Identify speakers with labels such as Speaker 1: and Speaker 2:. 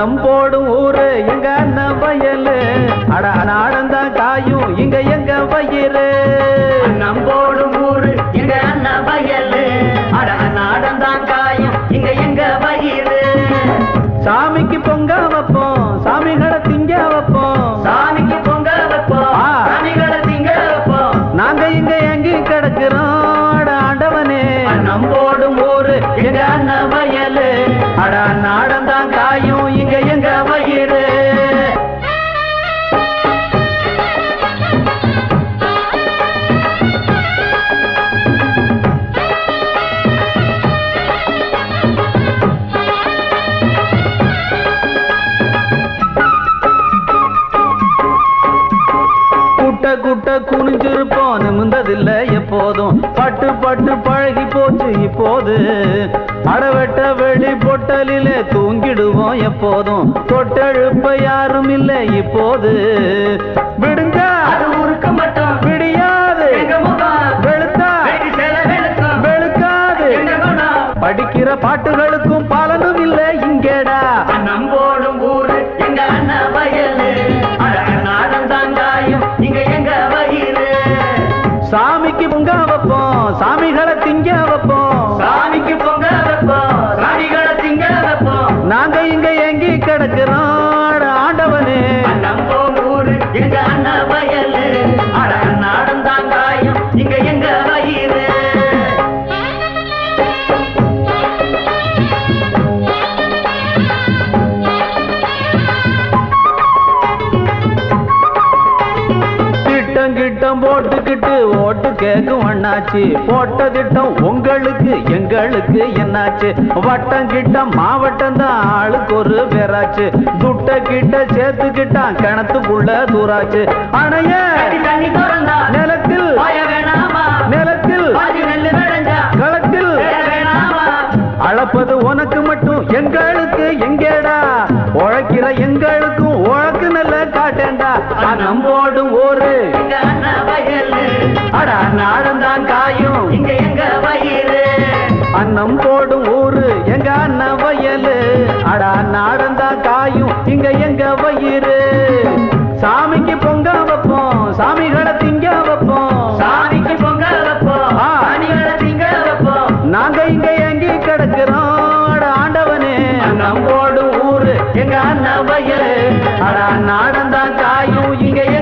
Speaker 1: நம் போடும் ஊரு எங்க அண்ணன் வயலு. அட நாடந்தான் காயும் இங்க எங்க வயிறு?
Speaker 2: நம்போடும் ஊரு எங்க அண்ணன் வயலு. அட நாடந்தான் காயும் இங்க எங்க வயிறு?
Speaker 1: சாமிக்கு பொங்க வைப்போம் சாமிகளை திங்க வைப்போம்.
Speaker 2: சாமிக்கு பொங்க வைப்போம். சாமிகளை திங்க வைப்போம்.
Speaker 1: நாங்க இங்க எங்கி கிடக்கிறோம் ஆண்டவனே. நம்போடும் ஊரு எங்க அண்ணன்
Speaker 2: வயலு.
Speaker 1: அட நாடந்தான் குட்ட குனிஞ்சிருப்போம் நிமிந்ததில்ல எப்போதும். பட்டு பட்டு பழகி போச்சு இப்போது. அடவெட்ட வெளி பொட்டலிலே தூங்கிடுவோம் எப்போதும். தொட்டெழுப்ப யாரும் இல்லை இப்போது. விடுங்க. விடியாது. வெளுத்தா. வெளுக்காது. படிக்கிற பாட்டுகளுக்கும் பலனும் இல்லை திட்டம் கிட்டம் போட்டுக்கிட்டு ஓட்டு கேட்கும் அண்ணாச்சி. போட்ட திட்டம் உங்களுக்கு எங்களுக்கு என்னாச்சு? வட்டம் கிட்டம் மாவட்டம் தான் ஆளுக்கு ஒரு பேராச்சு. துட்ட கிட்ட சேர்த்துக்கிட்டான் கிணத்துக்குள்ள தூராச்சு. அணைய கட்டி நிலத்தில் நிலத்தில் களத்தில். அளப்பது உனக்கு மட்டும் எங்களுக்கு எங்கேடா? உழைக்கிற எங்களுக்கும் உழக்கு நல்ல காட்டேண்டா வானம் ஓடும் ஒரு
Speaker 2: அடா
Speaker 1: நாடந்தான் காயும்.
Speaker 2: இங்க எங்க வயிறு
Speaker 1: அன்னம் போடும் ஊரு எங்க அண்ணன் வயலு. அடா நாடந்தான் காயும் இங்க எங்க வயிறு? சாமிக்கு பொங்கல் வைப்போம் சாமி கடை திங்க வைப்போம்.
Speaker 2: சாமிக்கு பொங்கல் வைப்போம்.
Speaker 1: நாங்க இங்க எங்கி கிடக்கிறோம்.
Speaker 2: காய ஆனா
Speaker 1: நாடந்தான் காயும் இங்கேயே.